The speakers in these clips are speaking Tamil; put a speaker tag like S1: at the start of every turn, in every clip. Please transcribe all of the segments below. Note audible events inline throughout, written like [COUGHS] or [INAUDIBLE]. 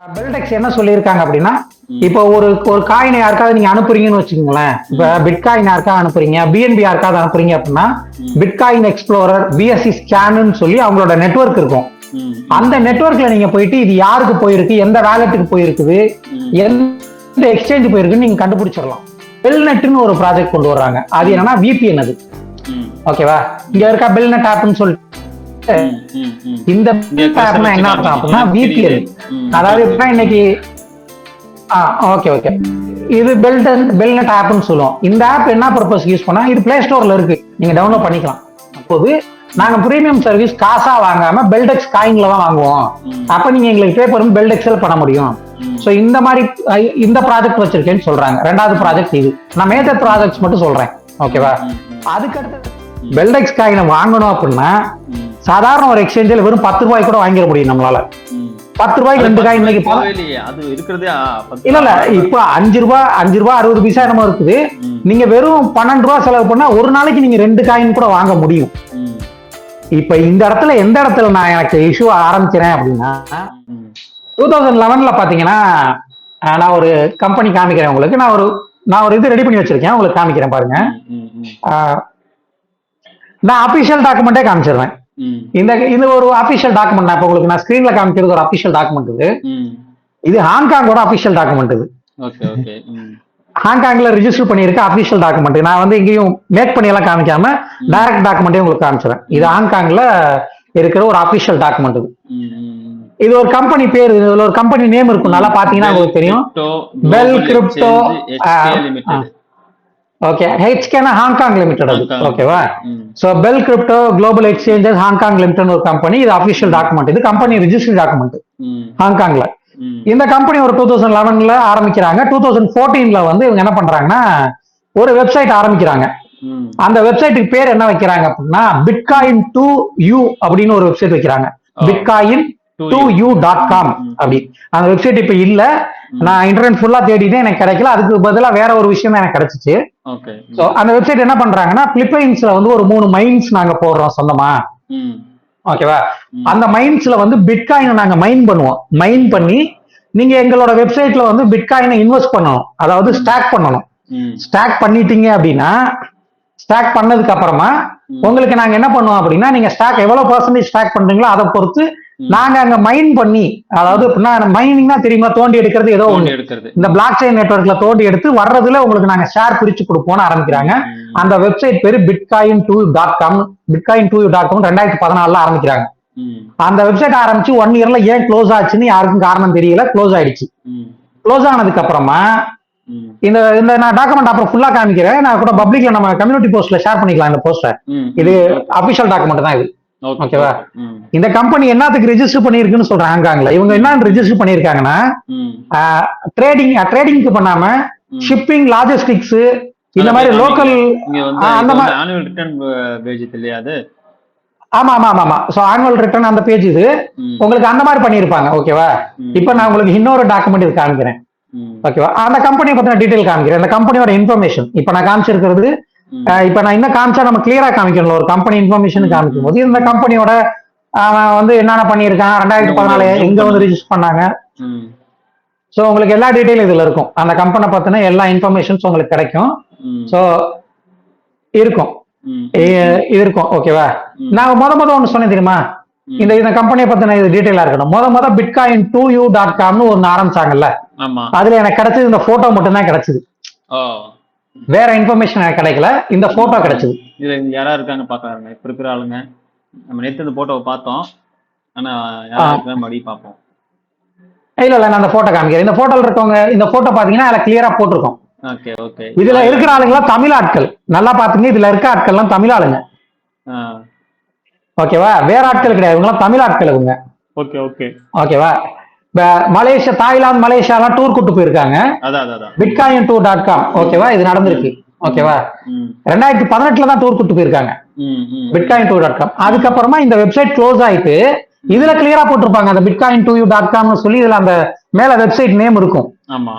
S1: பெல்டெக்ஸ் என்ன சொல்லியிருக்காங்க அப்படின்னா இப்போ ஒரு ஒரு காயினை யாருக்காவது நீங்க அனுப்புறீங்கன்னு வச்சுக்கோங்களேன். இப்ப பிட்காயின் யாருக்காவது அனுப்புறீங்க பிஎன்பி யாருக்காவது அனுப்புறீங்க அப்படின்னா பிட்காயின் எக்ஸ்ப்ளோரர் பிஎஸ்சி ஸ்கேன்னு சொல்லி அவங்களோட நெட்வொர்க் இருக்கும். அந்த நெட்வொர்க்ல நீங்க போயிட்டு இது யாருக்கு போயிருக்கு எந்த வேலெட்டுக்கு போயிருக்குது. எந்த எக்ஸ்சேஞ்ச் போயிருக்குன்னு நீங்க கண்டுபிடிச்சிடலாம். பெல்நெட்னு ஒரு ப்ராஜெக்ட் கொண்டு வர்றாங்க. அது என்னன்னா விபிஎன் அது. ஓகேவா இங்க இருக்கா பெல்நெட் ஆப்னு சொல்லிட்டு. இந்த என்ன அர்த்தம் அப்படின்னா விபிஎன்
S2: ம்,
S1: அதாவது எப்படின்னா இன்னைக்கு ஆ ஓகே ஓகே. இது பெல்டன் பெல்நெட் ஆப்னு சொல்லுவோம். இந்த ஆப் என்ன பர்பஸ் யூஸ் பண்ணா இது பிளே ஸ்டோர்ல இருக்கு. நீங்க டவுன்லோட் பண்ணிக்கலாம். அப்போது நாங்க பிரீமியம் சர்வீஸ் காசா வாங்காம பெல்டெக்ஸ் காயின்ல தான் வாங்குவோம். அப்ப நீங்க எங்களுக்கு பே பண்ணும் பெல்டெக்ஸில் பண்ண முடியும். ஸோ இந்த மாதிரி இந்த ப்ராஜெக்ட் வச்சிருக்கேன்னு சொல்றாங்க. ரெண்டாவது ப்ராஜெக்ட் இது. நான் மேஜர் ப்ராஜெக்ட்ஸ் மட்டும் சொல்றேன். ஓகேவா அதுக்கடுத்து பெல்டெக்ஸ் காயினை வாங்கணும் அப்படின்னா சாதாரண ஒரு எக்ஸ்சேஞ்சில் வெறும் பத்து ரூபாய் கூட வாங்கிட முடியும் நம்மளால. பத்து ரூபாய்க்கு ரெண்டு காயின் இன்னைக்கு.
S2: அது இருக்கிறதே
S1: இல்ல இல்ல இப்போ அஞ்சு ரூபாய் அஞ்சு ரூபாய் அறுபது பைசா என்னமோ இருக்குது. நீங்க வெறும் பன்னெண்டு ரூபாய் செலவு பண்ணா ஒரு நாளைக்கு நீங்க ரெண்டு காயின் கூட வாங்க முடியும். இப்ப இந்த இடத்துல எந்த இடத்துல நான் எனக்கு இஷ்யூ ஆரம்பிக்கிறேன் அப்படின்னா டூ தௌசண்ட் லெவன்ல பாத்தீங்கன்னா நான் ஒரு கம்பெனி காமிக்கிறேன் உங்களுக்கு. நான் ஒரு நான் ஒரு இது ரெடி பண்ணி வச்சிருக்கேன். உங்களுக்கு காமிக்கிறேன் பாருங்க. நான் அபிஷியல் டாக்குமெண்ட்டே காமிச்சிடுறேன். இந்த இது ஒரு அபிஷியல் டாக்குமெண்ட் நான் இப்போ உங்களுக்கு நான் ஸ்கிரீன்ல காமிக்கிறது ஒரு அபிஷியல் டாக்குமெண்ட் இது. இது ஹாங்காங்கோட அபிஷியல் டாக்குமெண்ட் இது. ஹாங்காங்ல ரிஜிஸ்டர் பண்ணியிருக்க அபிஷியல் டாக்குமெண்ட் நான் வந்து எங்கேயும் மேக் பண்ணி எல்லாம் காமிக்காம டைரக்ட் டாக்குமெண்ட்டே உங்களுக்கு காமிச்சிடுறேன் இது ஹாங்காங்ல இருக்கிற ஒரு அபிஷியல் டாக்குமெண்ட் இது. இது ஒரு கம்பெனி பேர் இதுல ஒரு கம்பெனி நேம் இருக்கும். நல்லா பாத்தீங்கன்னா உங்களுக்கு தெரியும்.
S2: Crypto
S1: Bell ஓகே ஹெச்கேனா ஹாங்காங் லிமிடெட் அது.
S2: Hong Kong.
S1: ஓகேவா
S2: ம்,
S1: so bell crypto global exchanges Hong Kong limited ஒரு கம்பெனி இது அபிஷியல் டாக்குமெண்ட் இது கம்பெனி ரிஜிஸ்டர் டாக்குமெண்ட் ஹாங்காங்ல இந்த கம்பெனி ஒரு டூ தௌசண்ட் லெவன்ல ஆரம்பிக்கிறாங்க. டூ தௌசண்ட் ஃபோர்டீன்ல வந்து இவங்க என்ன பண்றாங்கன்னா ஒரு வெப்சைட் ஆரம்பிக்கிறாங்க. அந்த வெப்சைட்டுக்கு பேர் என்ன வைக்கிறாங்க அப்படின்னா பிட்காயின் டு யூ அப்படின்னு ஒரு வெப்சைட் வைக்கிறாங்க. Bitcoin to. You dot com. அப்படி. அந்த வெப்சைட் இப்ப இல்ல. நான் இன்டர்நெட் ஃபுல்லா தேடிட்டேன் எனக்கு கிடைக்கல. அதுக்கு பதிலா வேற ஒரு விஷயம் தான் எனக்கு கிடைச்சிச்சு. ஸோ அந்த வெப்சைட் என்ன பண்றாங்கன்னா பிலிப்பைன்ஸ்ல வந்து ஒரு மூணு மைன்ஸ் நாங்க போடுறோம் சொந்தமா. ஓகேவா. அந்த மைன்ஸ்ல வந்து பிட்காயினை நாங்க மைன் பண்ணுவோம். மைன் பண்ணி நீங்க எங்களோட வெப்சைட்ல வந்து பிட்காயினை இன்வெஸ்ட் பண்ணணும். அதாவது ஸ்டாக் பண்ணணும். ஸ்டாக் பண்ணிட்டீங்க அப்படின்னா ஸ்டாக் பண்ணதுக்கு அப்புறமா. உங்களுக்கு நாங்க என்ன பண்ணுவோம் அப்படின்னா நீங்க ஸ்டாக் எவ்வளவு பர்சன்டேஜ் ஸ்டாக் பண்றீங்களோ அதை பொறுத்து நாங்க அங்க மைன் பண்ணி அதாவது எப்படின்னா மைனிங்னா தெரியுமா? தோண்டி எடுக்கிறது ஏதோ ஒண்ணு.
S2: எடுக்கிறது.
S1: இந்த பிளாக் செயின் நெட்ஒர்க்ல தோண்டி எடுத்து வர்றதுல உங்களுக்கு நாங்க ஷேர் பிரிச்சு கொடுப்போம்னு ஆரம்பிக்கிறாங்க. அந்த வெப்சைட் பேரு bitcoin two dot com bitcoin two dot com ரெண்டாயிரத்தி பதினாலுல ஆரம்பிக்கிறாங்க. அந்த வெப்சைட் ஆரம்பிச்சு ஒன் இயர்ல ஏன் க்ளோஸ் ஆச்சுன்னு யாருக்கும் காரணம் தெரியல க்ளோஸ் ஆயிடுச்சு. க்ளோஸ் ஆனதுக்கு அப்புறமா இந்த இந்த நான் டாக்குமெண்ட் அப்புறம் ஃபுல்லா காமிக்கிறேன். நான் கூட பப்ளிக்ல நம்ம கம்யூனிட்டி போஸ்ட்ல ஷேர் பண்ணிக்கலாம் இந்த போஸ்டர் இது அபிஷியல் டாக்குமெண்ட் தான் இது. ஓகேவா? இந்த கம்பெனி என்னத்துக்கு ரெஜிஸ்டர் பண்ணிருக்குன்னு சொல்றாங்க ஹாங்காங்ல இவங்க என்ன ரெஜிஸ்டர் பண்ணிருக்காங்கன்னா ட்ரேடிங் ட்ரேடிங்க்கு பண்ணாம. ஷிப்பிங் லாஜிஸ்டிக்ஸ் இந்த மாதிரி லோக்கல் அந்த மாதிரி-
S2: பேஜ் அது?
S1: ஆமா ஆமா ஆமா ஆமா. ஸோ ஆனுவல் ரிட்டர்ன் அந்த பேஜ் இது. உங்களுக்கு அந்த மாதிரி பண்ணிருப்பாங்க ஓகேவா இப்போ நான் உங்களுக்கு இன்னொரு டாக்குமெண்ட் இது காமிக்கிறேன். ஓகேவா அந்த கம்பெனியை பத்தின டீடைல் காமிக்கிறேன். அந்த கம்பெனியோட இன்ஃபர்மேஷன் இப்போ நான் காமிச்சிருக்கிறது இப்போ நான் இன்னும் காமிச்சா நம்ம கிளியரா காமிக்கணும் ஒரு கம்பெனி இன்ஃபர்மேஷன் காமிக்கும் போது இந்த கம்பெனியோட அவன் வந்து என்னென்ன பண்ணியிருக்கான் ரெண்டாயிரத்தி பதினாலு எங்க வந்து ரிஜிஸ்டர் பண்ணாங்க? ஸோ உங்களுக்கு எல்லா டீடைலும் இதுல இருக்கும். அந்த கம்பெனி பத்தின எல்லா இன்ஃபர்மேஷன்ஸ் உங்களுக்கு கிடைக்கும். ஸோ இருக்கும். இது இருக்கும். ஓகேவா. நான் முத முத ஒன்று சொன்னேன் தெரியுமா. இந்த இந்த கம்பெனியை பத்தின இது டீடைலா இருக்கணும். முத முத பிட்காயின் டூ யூ டாட் காம்னு ஒன்று ஆரம்பிச்சாங்கல்ல. அதுல எனக்கு கிடைச்சது இந்த போட்டோ மட்டும் தான் கிடைச்சது வேற இன்ஃபர்மேஷன் கிடைக்கல. இந்த போட்டோ கிடைச்சது.
S2: இதுல இங்க யாரா இருக்காங்க பாக்குறாங்க இப்ப இருக்கிற ஆளுங்க. நம்ம நேத்து இந்த போட்டோவை பார்த்தோம். ஆனா யாரா மறுபடியும் பார்ப்போம்.
S1: இல்ல இல்ல நான் அந்த போட்டோ காமிக்கிறேன். இந்த போட்டோல இருக்கவங்க இந்த போட்டோ பாத்தீங்கன்னா அதுல கிளியரா போட்டிருக்கோம்.
S2: ஓகே ஓகே
S1: இதுல இருக்கிற ஆளுங்களாம் தமிழ் ஆட்கள். நல்லா பாத்துங்க இதுல இருக்க ஆட்கள்லாம் தமிழ் ஆளுங்க. ஓகேவா வேற ஆட்கள் கிடையாது. இவங்கலாம் தமிழ் ஆட்கள் இவங்க.
S2: ஓகே ஓகே
S1: ஓகேவா இப்ப மலேசியா தாய்லாந்து மலேசியாலாம் டூர் கூட்டு போயிருக்காங்க. பிட்காயின் டூர் டாட் காம் ஓகேவா இது நடந்திருக்கு. ஓகேவா ரெண்டாயிரத்தி பதினெட்டுல தான் டூர் கூட்டு போயிருக்காங்க. பிட்காயின் டூ டாட் காம் அதுக்கப்புறமா இந்த வெப்சைட் க்ளோஸ் ஆயிட்டு இதுல கிளியரா போட்டிருப்பாங்க. அந்த பிட்காயின் டூ யூ டாட் காம்னு சொல்லி இதுல அந்த மேல வெப்சைட் நேம் இருக்கும்.
S2: ஆமா.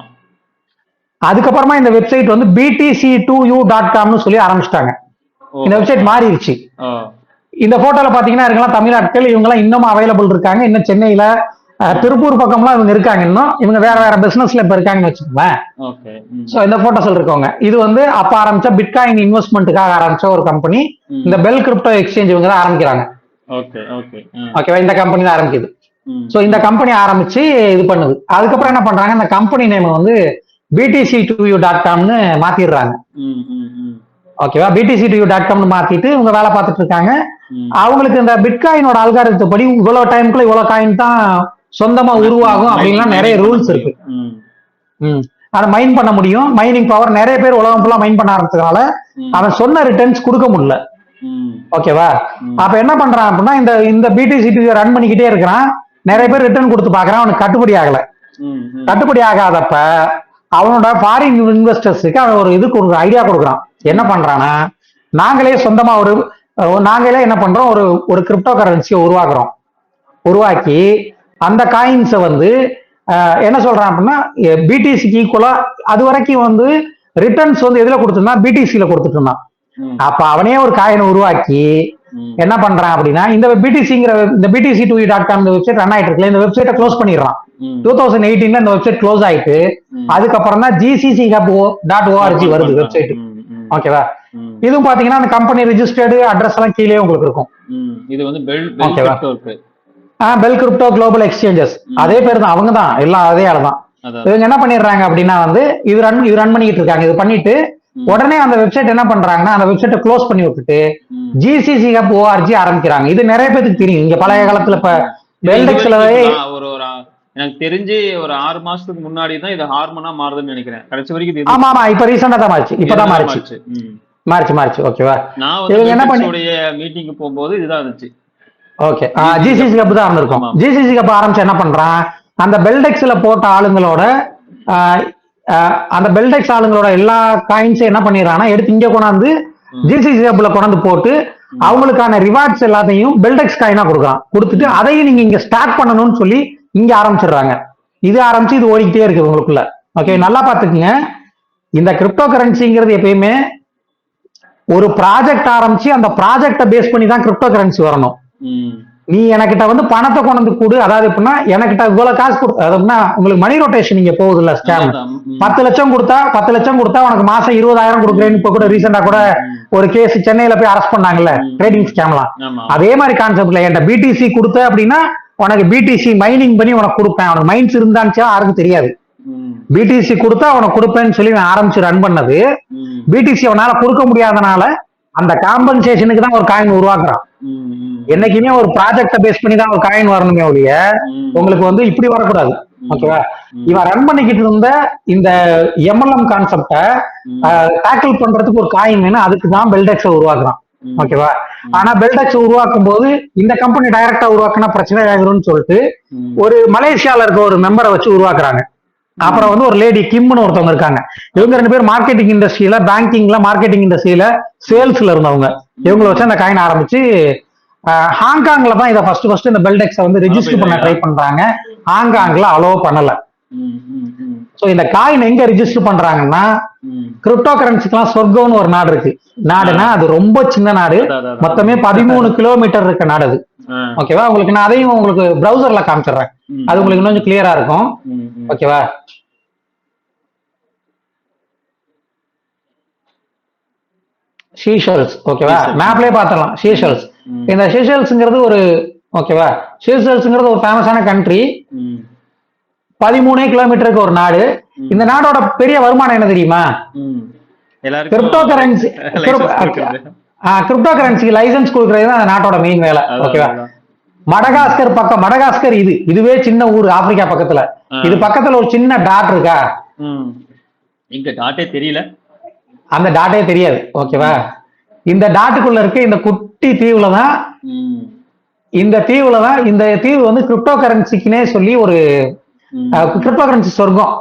S1: அதுக்கப்புறமா இந்த வெப்சைட் வந்து பிடிசி டூ யூ டாட் காம்னு சொல்லி ஆரம்பிச்சிட்டாங்க. இந்த வெப்சைட் மாறிடுச்சு. இந்த போட்டோல பாத்தீங்கன்னா இருக்கலாம் தமிழ்நாட்கள் இவங்க எல்லாம் இன்னமும் அவைலபிள் இருக்காங்க. இன்னும் சென்னையில திருப்பூர் பக்கம்லாம் இவங்க இருக்காங்க இன்னும். இவங்க வேற வேற பிசினஸ்ல இப்ப இருக்காங்கன்னு வச்சுக்கோங்களேன். சோ இந்த போட்டோஸ்ல இருக்கவங்க. இது வந்து அப்ப ஆரம்பிச்ச பிட்காயின் இன்வெஸ்ட்மெண்ட்டுக்காக ஆரம்பிச்ச ஒரு கம்பெனி. இந்த பெல் கிரிப்டோ எக்ஸ்சேஞ்ச் இவங்க தான் ஆரம்பிக்கிறாங்க.
S2: ஓகே ஓகே ம்.
S1: ஓகேவா இந்த கம்பெனி தான் ஆரம்பிக்குது. சோ இந்த கம்பெனி ஆரம்பிச்சு இது பண்ணுது. அதுக்கப்புறம் என்ன பண்றாங்க? இந்த கம்பெனி நேம் வந்து பிடிசி டூ யூ டாட் காம்னு மாத்திடுறாங்க. ஓகேவா பிடிசி டூ யூ டாட் காம்னு மாத்திட்டு இவங்க வேலை பார்த்துட்டு இருக்காங்க. அவங்களுக்கு இந்த பிட்காயினோட அல்காரத்தை படி இவ்வளவு டைமுக்குள்ள இவ்வளவு காயின் தான் சொந்தமா உருவாகும் அப்படின்லாம் நிறைய ரூல்ஸ் இருக்கு. அதை மைன் பண்ண முடியும். மைனிங் பவர் நிறைய பேர் உலகம் ஃபுல்லா மைன் பண்ண ஆரம்பிச்சதுனால அவன் சொன்ன ரிட்டர்ன்ஸ் கொடுக்க முடியல. ஓகேவா. அப்ப என்ன பண்றான் அப்படின்னா இந்த இந்த பிடிசி ரன் பண்ணிக்கிட்டே இருக்கிறான். நிறைய பேர் ரிட்டர்ன் கொடுத்து பாக்குறான் அவனுக்கு கட்டுப்படி ஆகல. கட்டுப்படி ஆகாதப்ப அவனோட ஃபாரின் இன்வெஸ்டர்ஸுக்கு அவன் ஒரு இது கொடுக்குற ஐடியா கொடுக்குறான். என்ன பண்றானா நாங்களே சொந்தமா ஒரு ஒரு- நாங்களே என்ன பண்றோம்? ஒரு ஒரு கிரிப்டோ கரன்சியை உருவாக்குறோம். உருவாக்கி அந்த காயின்ஸை வந்து என்ன சொல்றான் அப்படின்னா பிடிசிக்கு ஈக்குவலா அது வரைக்கும் வந்து ரிட்டர்ன்ஸ் வந்து எதுல கொடுத்துருந்தான்? பிடிசியில கொடுத்துட்டு இருந்தான் அப்ப அவனே ஒரு காயினை உருவாக்கி என்ன பண்றான் அப்படின்னா இந்த பிடிசிங்கிற இந்த பிடிசி டூ டாட் காம் இந்த வெப்சைட் ரன் ஆயிட்டு இருக்குல்ல இந்த வெப்சைட்டை க்ளோஸ் பண்ணிடுறான். டூ தௌசண்ட் எயிட்டீன்ல இந்த வெப்சைட் க்ளோஸ் ஆயிட்டு. அதுக்கப்புறம் தான் ஜிசிசி ஹப் டாட் ஓஆர்ஜி வருது வெப்சைட் ஓகேவா இதுவும் பாத்தீங்கன்னா அந்த கம்பெனி ரிஜிஸ்டர்டு அட்ரஸ் எல்லாம் கீழே உங்களுக்கு இருக்கும்.
S2: இது வந்து
S1: ஓகேவா? பெல் கிரிப்டோ குளோபல் எக்ஸ்சேஞ்சஸ் அதே பேர் தான் அவங்க தான் எல்லாம் அதே ஆளு தான் இவங்க என்ன பண்ணிடுறாங்க அப்படின்னா வந்து இது ரன் இது ரன் பண்ணிட்டு இருக்காங்க. இது பண்ணிட்டு. உடனே அந்த வெப்சைட் என்ன பண்றாங்கன்னா அந்த வெப்சைட்டை க்ளோஸ் பண்ணி விட்டுட்டு. ஜிசிசி ஹப் ஓஆர்ஜி ஆரம்பிக்கிறாங்க. இது நிறைய பேருக்கு தெரியும். இங்க பழைய காலத்துல இப்ப
S2: வரைக்கும் ஒரு எனக்கு தெரிஞ்சு ஒரு ஆறு மாசத்துக்கு முன்னாடி தான் இது ஹார்மோனா மாறுதுன்னு நினைக்கிறேன். கடைசி வரைக்கும்
S1: ஆமா ஆமா. இப்ப ரீசெண்டா தான் மாறிச்சு. இப்பதான் மாறிச்சு.
S2: மாறுச்சு.
S1: மாறிச்சு ஓகேவா
S2: நான் வந்து
S1: என்ன பண்ணி-
S2: மீட்டிங்க்கு போகும்போது இதுதான் இருந்துச்சு.
S1: ஓகே ஜிசிசி கப் தான் இருந்திருக்கும். ஜிசிசி கப் ஆரம்பிச்சு என்ன பண்றான்? அந்த பெல்டெக்ஸ்ல போட்ட ஆளுங்களோட அந்த பெல்டெக்ஸ் ஆளுங்களோட எல்லா காயின்ஸும் என்ன பண்ணிடுறான்னா எடுத்து இங்க கொண்டாந்து. ஜிசிசி கப்ல கொண்டாந்து போட்டு அவங்களுக்கான ரிவார்ட்ஸ் எல்லாத்தையும் பெல்டெக்ஸ் காயினா கொடுக்குறான். கொடுத்துட்டு அதையும் நீங்க இங்க ஸ்டார்ட் பண்ணணும்னு சொல்லி இங்க ஆரம்பிச்சிடுறாங்க. இது ஆரம்பிச்சு இது ஓடிக்கிட்டே இருக்கு உங்களுக்குள்ள. ஓகே நல்லா பாத்துக்குங்க இந்த கிரிப்டோ கரன்சிங்கிறது எப்பயுமே ஒரு ப்ராஜெக்ட் ஆரம்பிச்சு அந்த ப்ராஜெக்டை பேஸ் பண்ணி தான் கிரிப்டோ கரன்சி வரணும். நீ எனக்கிட்ட வந்து பணத்தை கொண்டு வந்து கொடு. அதாவது எப்படின்னா எனக்கிட்ட இவ்வளவு காசு கொடு. உங்களுக்கு மணி ரொட்டேஷன் இங்க போகுது இல்ல ஸ்கேம். பத்து லட்சம் கொடுத்தா பத்து லட்சம் கொடுத்தா உனக்கு மாசம் இருபதாயிரம் கொடுக்குறேன்னு இப்ப கூட ரீசெண்டா கூட ஒரு கேஸ் சென்னையில போய் அரெஸ்ட் பண்ணாங்கல்ல. ட்ரேடிங் ஸ்கேம்லாம் அதே மாதிரி கான்செப்ட்ல என்கிட்ட பிடிசி கொடுத்த அப்படின்னா உனக்கு பிடிசி மைனிங் பண்ணி உனக்கு கொடுப்பேன். உனக்கு மைன்ஸ் இருந்தான்ச்சா யாருக்கும் தெரியாது. பிடிசி கொடுத்தா உனக்கு கொடுப்பேன்னு சொல்லி நான் ஆரம்பிச்சு ரன் பண்ணது. பிடிசி அவனால கொடுக்க முடியாதனால அந்த காம்பன்சேஷனுக்கு தான் ஒரு காயின் உருவாக்குறான். என்னைக்குமே ஒரு ப்ராஜெக்ட பேஸ் பண்ணி தான் ஒரு காயின் வரணுமே ஒழிய. உங்களுக்கு வந்து இப்படி வரக்கூடாது ஓகேவா. இவன் ரன் பண்ணிக்கிட்டு இருந்த இந்த எம்எல்எம் கான்செப்ட. டேக்கிள் பண்றதுக்கு ஒரு காயின் வேணும் அதுக்கு தான் பெல்டெக்ஸ் உருவாக்குறான். ஓகேவா ஆனா பெல்டெக்ஸ் உருவாக்கும் போது இந்த கம்பெனி டைரக்டா உருவாக்குனா பிரச்சனை ஆகிரும்னு சொல்லிட்டு. ஒரு மலேசியால இருக்க ஒரு மெம்பரை வச்சு உருவாக்குறாங்க அப்புறம் வந்து ஒரு லேடி கிம்னு ஒருத்தவங்க இருக்காங்க இவங்க ரெண்டு பேரும் மார்க்கெட்டிங் இண்டஸ்ட்ரியில பேங்கிங்ல மார்க்கெட்டிங் இண்டஸ்ட்ரியில சேல்ஸ்ல இருந்தவங்க இவங்களை வச்சு அந்த காயின் ஆரம்பிச்சு ஹாங்காங்ல தான் இதை ஃபர்ஸ்ட் ஃபர்ஸ்ட் இந்த பெல்டெக்ஸை வந்து ரெஜிஸ்டர் பண்ண ட்ரை பண்றாங்க. ஹாங்காங்ல அலோவ் பண்ணல. சோ இந்த காயின் எங்க ரெஜிஸ்டர் பண்றாங்கன்னா. கிரிப்டோ கரன்சிக்கெல்லாம் சொர்க்கம்னு ஒரு நாடு இருக்கு. நாடுனா அது ரொம்ப சின்ன நாடு. மொத்தமே பதிமூணு கிலோமீட்டர் இருக்க நாடு அது. ஓகேவா உங்களுக்கு நான் அதையும் உங்களுக்கு ப்ரௌசர்ல காமிச்சிடுறேன். அது உங்களுக்கு இன்னும் கொஞ்சம் கிளியரா இருக்கும். ஓகேவா ஷீஷல்ஸ் ஓகேவா. மேப்லயே பார்த்துடலாம். ஷீஷல்ஸ் இந்த ஷீஷல்ஸ்ங்கிறது ஒரு ஓகேவா ஷீஷல்ஸ்ங்கிறது ஒரு ஃபேமஸான கண்ட்ரி. பதிமூணே கிலோமீட்டருக்கு ஒரு நாடு. இந்த நாடோட பெரிய வருமானம் என்ன தெரியுமா? Crypto currency. கிரிப்டோ கரன்சிக்கு லைசன்ஸ் கொடுக்கறது. தான் அந்த நாட்டோட மெயின் வேலை. ஓகேவா. மடகாஸ்கர் பக்கம் மடகாஸ்கர் இது. இதுவே சின்ன ஊர் ஆப்பிரிக்கா பக்கத்துல. இது பக்கத்துல ஒரு சின்ன டாட் இருக்கா.
S2: இங்க டாட்டே தெரியல.
S1: அந்த டாட்டே தெரியாது. ஓகேவா இந்த டாட்டுக்குள்ள இருக்க இந்த குட்டி தீவுல தான். இந்த தீவுல தான் இந்த தீவு வந்து கிரிப்டோ கரன்சிக்குனே சொல்லி ஒரு. கிரிப்டோ கரன்சி சொர்க்கம்.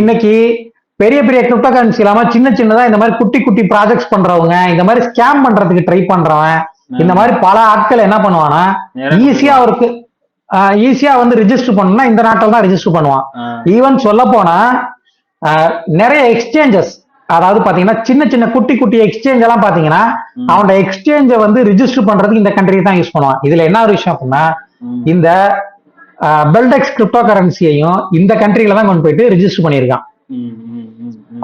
S1: இன்னைக்கு பெரிய பெரிய கிரிப்டோ கரன்சி இல்லாம சின்ன சின்னதா இந்த மாதிரி குட்டி குட்டி ப்ராஜெக்ட்ஸ் பண்றவங்க இந்த மாதிரி ஸ்கேம் பண்றதுக்கு ட்ரை பண்றவன் இந்த மாதிரி பல ஆட்கள் என்ன பண்ணுவானா ஈஸியா அவருக்கு ஈஸியா வந்து ரிஜிஸ்டர் பண்ணணும்னா இந்த நாட்டில் தான் ரிஜிஸ்டர் பண்ணுவான். ஈவன் சொல்ல போனா நிறைய எக்ஸ்சேஞ்சஸ் அதாவது பாத்தீங்கன்னா சின்ன சின்ன குட்டி குட்டி எக்ஸ்சேஞ்ச் எல்லாம் பாத்தீங்கன்னா. அவனோட எக்ஸ்சேஞ்சை வந்து ரிஜிஸ்டர் பண்றதுக்கு இந்த கண்ட்ரி தான் யூஸ் பண்ணுவான் இதுல என்ன ஒரு விஷயம் அப்படின்னா. இந்த பெல்டெக்ஸ் கிரிப்டோ கரன்சியையும் இந்த கண்ட்ரில தான் கொண்டு போயிட்டு ரிஜிஸ்டர் பண்ணியிருக்கான்.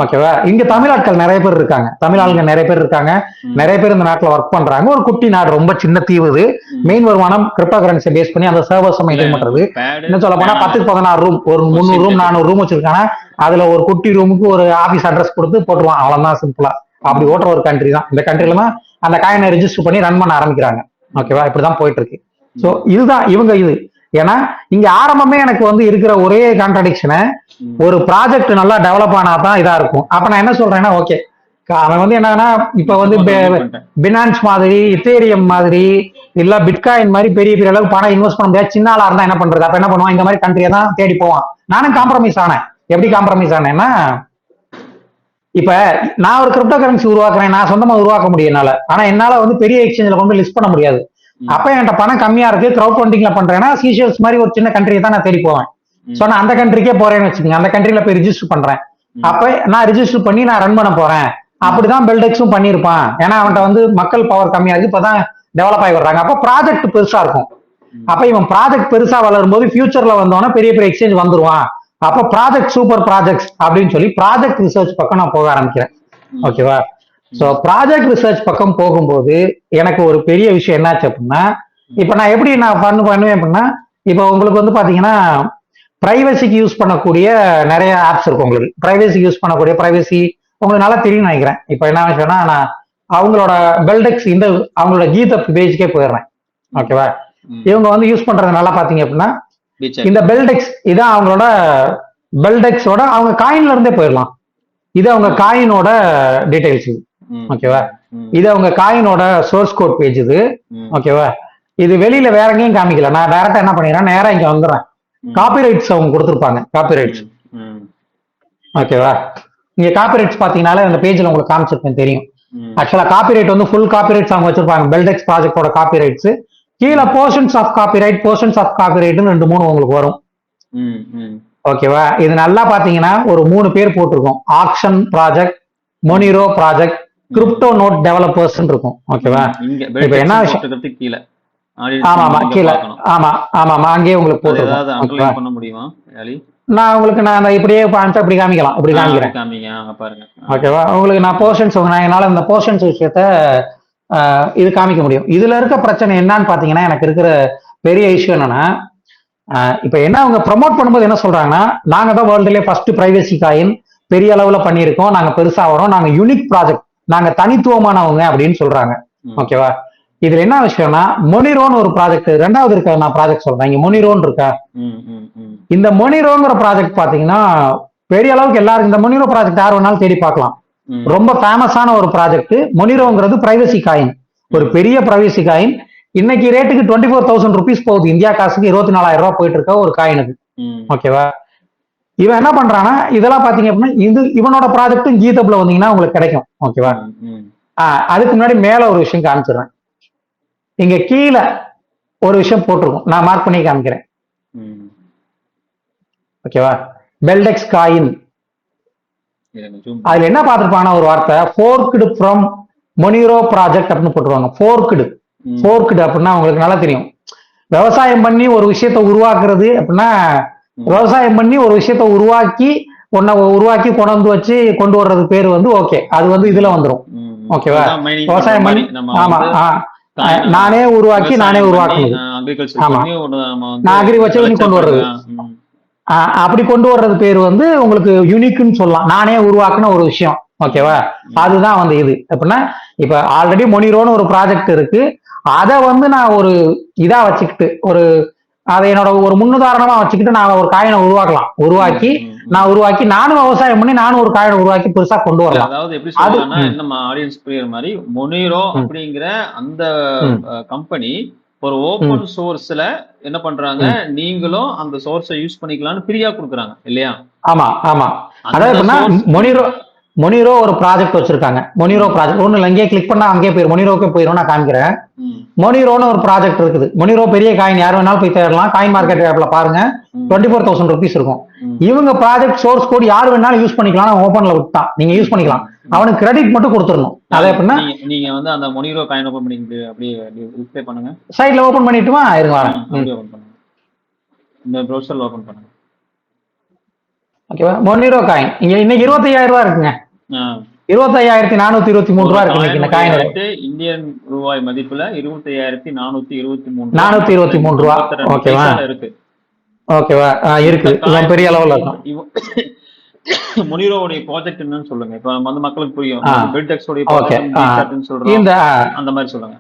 S1: ஓகேவா இங்க தமிழ் ஆட்கள் நிறைய பேர் இருக்காங்க. தமிழ் ஆளுங்க நிறைய பேர் இருக்காங்க. நிறைய பேர் இந்த நாட்டுல ஒர்க் பண்றாங்க. ஒரு குட்டி நாடு ரொம்ப சின்ன தீவு இது. மெயின் வருமானம் கிரிப்டோ கரன்சி பேஸ் பண்ணி அந்த சர்வர்ஸ் மெயின்டைன் பண்றது. என்ன சொல்ல போனா. பத்துக்கு பதினாறு ரூம் ஒரு முந்நூறு ரூம் நானூறு ரூம் வச்சிருக்காங்க. அதுல ஒரு குட்டி ரூமுக்கு ஒரு ஆபீஸ் அட்ரஸ் கொடுத்து போட்டுருவான் அவ்வளவுதான் சிம்பிளா அப்படி ஓட்டுற ஒரு கண்ட்ரி தான். இந்த கண்ட்ரில தான் அந்த காயினை ரெஜிஸ்டர் பண்ணி ரன் பண்ண ஆரம்பிக்கிறாங்க. ஓகேவா இப்படிதான் போயிட்டு இருக்கு. சோ இதுதான் இவங்க இது. ஏன்னா இங்க ஆரம்பமே எனக்கு வந்து இருக்கிற ஒரே கான்ட்ரடிக்ஷனை. ஒரு ப்ராஜெக்ட் நல்லா டெவலப் ஆனா தான் இதா இருக்கும். அப்ப நான் என்ன சொல்றேன்னா ஓகே அவன் வந்து என்னன்னா இப்ப வந்து. பினான்ஸ் மாதிரி இத்தேரியம் மாதிரி இல்ல பிட்காயின் மாதிரி பெரிய பெரிய அளவுக்கு பணம் இன்வெஸ்ட் பண்ண முடியாது. சின்ன ஆளா இருந்தா என்ன பண்றது? அப்ப என்ன பண்ணுவான்? இந்த மாதிரி கண்ட்ரியை தான் தேடி போவான். நானும் காம்ப்ரமைஸ் ஆனேன். எப்படி காம்ப்ரமைஸ் ஆனேன்னா இப்ப நான் ஒரு கிரிப்டோ கரன்சி உருவாக்குறேன். நான் சொந்தமா உருவாக்க முடியும் என்னால ஆனா என்னால வந்து பெரிய எக்ஸ்சேஞ்சில் கொண்டு லிஸ்ட் பண்ண முடியாது. அப்ப என்கிட்ட பணம் கம்மியா இருக்கு கிரௌட் ஃபண்டிங்ல பண்றேன்னா சீஷியல்ஸ் மாதிரி ஒரு சின்ன கண்ட்ரியை தான் நான் தேடி போவேன். சோ நான் அந்த கண்ட்ரிக்கே போறேன்னு வச்சுக்கோங்க. அந்த கண்ட்ரில போய் ரிஜிஸ்டர் பண்றேன். அப்ப நான் ரிஜிஸ்டர் பண்ணி நான் ரன் பண்ண போறேன். அப்படிதான் பெல்டெக்ஸும் பண்ணியிருப்பான். ஏன்னா அவன்கிட்ட வந்து மக்கள் பவர் கம்மியா இருக்கு. இப்பதான் டெவலப் ஆகி வர்றாங்க. அப்ப ப்ராஜெக்ட் பெருசா இருக்கும். அப்ப இவன் ப்ராஜெக்ட் பெருசா வளரும் போது ஃபியூச்சர்ல வந்தோன்னா பெரிய பெரிய எக்ஸ்சேஞ்ச் வந்துருவான். அப்ப ப்ராஜெக்ட் சூப்பர் ப்ராஜெக்ட்ஸ் அப்படின்னு சொல்லி ப்ராஜெக்ட் ரிசர்ச் பக்கம் நான் போக ஆரம்பிக்கிறேன். ஓகேவா சோ ப்ராஜெக்ட் ரிசர்ச் பக்கம் போகும்போது எனக்கு ஒரு பெரிய விஷயம் என்னாச்சு அப்படின்னா இப்ப நான் எப்படி நான் பண்ணு பண்ணுவேன் அப்படின்னா இப்ப உங்களுக்கு வந்து பாத்தீங்கன்னா பிரைவசிக்கு யூஸ் பண்ணக்கூடிய நிறைய ஆப்ஸ் இருக்கும் உங்களுக்கு. பிரைவசிக்கு யூஸ் பண்ணக்கூடிய பிரைவசி உங்களுக்கு நல்லா தெரியும்னு நினைக்கிறேன். இப்ப என்ன விஷயம்னா நான் அவங்களோட பெல்டெக்ஸ் இந்த அவங்களோட கீதப் பேஜ்க்கே போயிடுறேன். ஓகேவா. இவங்க வந்து யூஸ் பண்றது நல்லா பாத்தீங்க அப்படின்னா இந்த பெல்டெக்ஸ் இதான் அவங்களோட பெல்டெக்ஸோட அவங்க காயின்ல இருந்தே போயிடலாம். இது அவங்க காயினோட டீடைல்ஸ். ஓகேவா? இது அவங்க காயினோட சோர்ஸ் கோட் பேஜ் இது. ஓகேவா? இது வெளியில வேற எங்கேயும் காமிக்கல. நான் டைரக்டா என்ன பண்ணிடுறேன்? நேரா இங்க வந்துடுறேன். காப்பிரைட்ஸ் அவங்க கொடுத்துருப்பாங்க. காப்பிரைட்ஸ். ஓகேவா? இங்க காப்பிரைட்ஸ் பாத்தீங்கன்னாலே அந்த பேஜ்ல உங்களுக்கு காமிச்சிருப்பேன் தெரியும். ஆக்சுவலா காப்பிரைட் வந்து ஃபுல் காப்பிரைட்ஸ் அவங்க வச்சிருப்பாங்க. பெல்டெக்ஸ் ப்ராஜெக்டோட காப்பிரைட்ஸ் கீழே portions of copyright portions of காப்பிரைட்னு ரெண்டு மூணு உங்களுக்கு வரும். ஓகேவா? இது நல்லா பாத்தீங்கன்னா ஒரு மூணு பேர் போட்டிருக்கோம். Action project Monero project crypto note developers இருக்கும். ஓகேவா இப்ப என்ன விஷயம்?
S2: கீழே.
S1: ஆமா ஆமா கீழே. ஆமா ஆமா ஆமா அங்கேயே உங்களுக்கு
S2: பண்ண முடியுமா யாலி?
S1: நான் உங்களுக்கு நான் இப்படியே பாஞ்சா இப்படி காமிக்கலாம் இப்படி
S2: ஆ,
S1: காமிக்கிறேன். ஓகேவா உங்களுக்கு நான் போர்ஷன்ஸ் நான் என்னால இந்த போர்ஷன்ஸ் விஷயத்த இது காமிக்க முடியும். இதுல இருக்க பிரச்சனை என்னன்னு பாத்தீங்கன்னா எனக்கு இருக்கிற பெரிய இஷ்யூ என்னன்னா இப்ப என்ன அவங்க ப்ரோமோட் பண்ணும்போது என்ன சொல்றாங்கன்னா நாங்க தான் வேர்ல்டுலேயே ஃபர்ஸ்ட் பிரைவசி காயின் பெரிய அளவுல பண்ணியிருக்கோம் நாங்க பெருசா வரோம் நாங்க யூனிக் ப்ராஜெக்ட் நாங்க தனித்துவமானவங்க அப்படின்னு சொல்றாங்க. ஓகேவா இதுல என்ன விஷயம்னா மொனிரோன்னு ஒரு ப்ராஜெக்ட் ரெண்டாவது இருக்க நான் ப்ராஜெக்ட் சொல்றேன். இங்க மொனிரோன்னு இருக்கா. இந்த மொனிரோங்கிற ப்ராஜெக்ட் பாத்தீங்கன்னா பெரிய அளவுக்கு எல்லாரும் இந்த மொனிரோ ப்ராஜெக்ட் யார் வேணாலும் தேடி பார்க்கலாம். ரொம்ப ஃபேமஸான ஒரு ப்ராஜெக்ட் மொனிரோங்கிறது பிரைவசி காயின் ஒரு பெரிய பிரைவசி காயின் இன்னைக்கு ரேட்டுக்கு டுவெண்ட்டி ஃபோர் தௌசண்ட் ருபீஸ் போகுது. இந்தியா காசுக்கு இருபத்தி நாலாயிரம் ரூபாய் போயிட்டு இருக்க ஒரு காயினுக்கு. ஓகேவா இவன் என்ன பண்றான்னா இதெல்லாம் பாத்தீங்க அப்படின்னா இது இவனோட ப்ராஜெக்ட்டும் கீதப்ல வந்தீங்கன்னா உங்களுக்கு கிடைக்கும். ஓகேவா அதுக்கு முன்னாடி மேல ஒரு விஷயம் காமிச்சிடுறேன். இங்க கீழே ஒரு விஷயம் போட்டிருக்கும். நான் மார்க் பண்ணி காமிக்கிறேன். ஓகேவா பெல்டெக்ஸ் காயின் அதுல என்ன பார்த்திருப்பாங்கன்னா ஒரு வார்த்தை ஃபோர்க்டு ஃப்ரம் மொனிரோ ப்ராஜெக்ட் அப்படின்னு போட்டுருவாங்க ஃபோர்க்டு
S2: ம்.
S1: ஃபோர்க்டு அப்படின்னா உங்களுக்கு நல்லா தெரியும். விவசாயம் பண்ணி ஒரு விஷயத்தை உருவாக்குறது அப்படின்னா. விவசாயம் பண்ணி ஒரு விஷயத்தை உருவாக்கி ஒன்ன உருவாக்கி கொண்டு வந்து வச்சு கொண்டு வர்றது பேர் வந்து ஓகே அது வந்து இதுல வந்துரும்.
S2: ம்.
S1: ஓகேவா? விவசாயம் பண்ணி ஆமா நானே உருவாக்கி நானே
S2: agriculture
S1: ஆமா. நான் agriculture பண்ணி கொண்டு வர்றது. அப்படி கொண்டு வர்றது பேர் வந்து உங்களுக்கு யூனிக்னு சொல்லலாம். நானே உருவாக்குன ஒரு விஷயம். ஓகேவா அதுதான் வந்து இது. அப்படின்னா இப்ப ஆல்ரெடி மொனிரோன்னு ஒரு ப்ராஜெக்ட் இருக்கு. அதை வந்து நான் ஒரு இதா வச்சுக்கிட்டு ஒரு அதை என்னோட ஒரு முன்னுதாரணமா வச்சுக்கிட்டு நான் ஒரு காயினை உருவாக்கலாம். உருவாக்கி. நான் உருவாக்கி நானும் விவசாயம் பண்ணி நானும் ஒரு காயினை உருவாக்கி பெருசா கொண்டு வரலாம்.
S2: அதாவது எப்படி
S1: ம்.
S2: நம்ம ஆடியன்ஸ் புரியுற மாதிரி மொனிரோ. அப்படிங்கிற அந்த. கம்பெனி ஒரு ஓபன் சோர்ஸ்ல என்ன பண்றாங்க நீங்களும் அந்த சோர்ஸை யூஸ் பண்ணிக்கலாம்னு ஃப்ரீயா கொடுக்குறாங்க இல்லையா?
S1: ஆமா ஆமா. அதாவது மொனிரோ மொனிரோ ஒரு ப்ராஜெக்ட் வச்சிருக்காங்க. மொனிரோ ப்ராஜெக்ட் ஒண்ணு இங்கேயே கிளிக் பண்ணா அங்கேயே போயிடும் மொனிரோக்கே போயிடும் நான் காமிக்கிறேன். மொனிரோன்னு ஒரு ப்ராஜெக்ட் இருக்குது. மொனிரோ பெரிய காயின் யார் வேணாலும் போய் தேடலாம். காயின் மார்க்கெட் ஆப்ல பாருங்க. டுவெண்ட்டி ஃபோர் தௌசண்ட் ருபீஸ் இருக்கும். இவங்க ப்ராஜெக்ட் சோர்ஸ் கோட் யார் வேணாலும் யூஸ் பண்ணிக்கலாம். ஓப்பன்ல விட்டான். நீங்க யூஸ் பண்ணிக்கலாம். அவனுக்கு கிரெடிட் மட்டும் கொடுத்துடணும். அதே எப்படின்னா
S2: நீங்க- வந்து அந்த மொனிரோ காயின் ஓபன் பண்ணிட்டு அப்படியே டிஸ்ப்ளே பண்ணுங்க.
S1: சைட்ல ஓபன் பண்ணிட்டுமா? இருங்க வரேன்.
S2: இந்த ப்ரௌசர்ல ஓபன் பண்ணுங்க.
S1: ஓகேவா மொனிரோ காயின் இங்க இன்னைக்கு இருபத்தையாயிரம் ரூபா இருக்குங்க.
S2: ஆ.
S1: இருபத்தையாயிரத்தி நானூத்தி இருபத்தி மூணு ரூபா இருக்கு இந்த காயின்
S2: இந்தியன் ரூபாய் மதிப்புல இருபத்தி ஐயாயிரத்தி நானூத்தி இருபத்தி மூணு
S1: நானூத்தி இருபத்தி மூணு ரூபா. ஓகேவா?
S2: இருக்கு
S1: ஓகேவா இருக்கு இவன் பெரிய அளவுல இருக்கும் [COUGHS]
S2: முனிரோவுடைய ப்ராஜெக்ட் என்னன்னு சொல்லுங்க இப்ப வந்து மக்களுக்கு புரியும்
S1: ஆ.
S2: பில்டெக்ஸ் உடைய
S1: Okay.
S2: ப்ராஜெக்ட்
S1: ஆ.
S2: சொல்றோம் அந்த மாதிரி சொல்லுங்க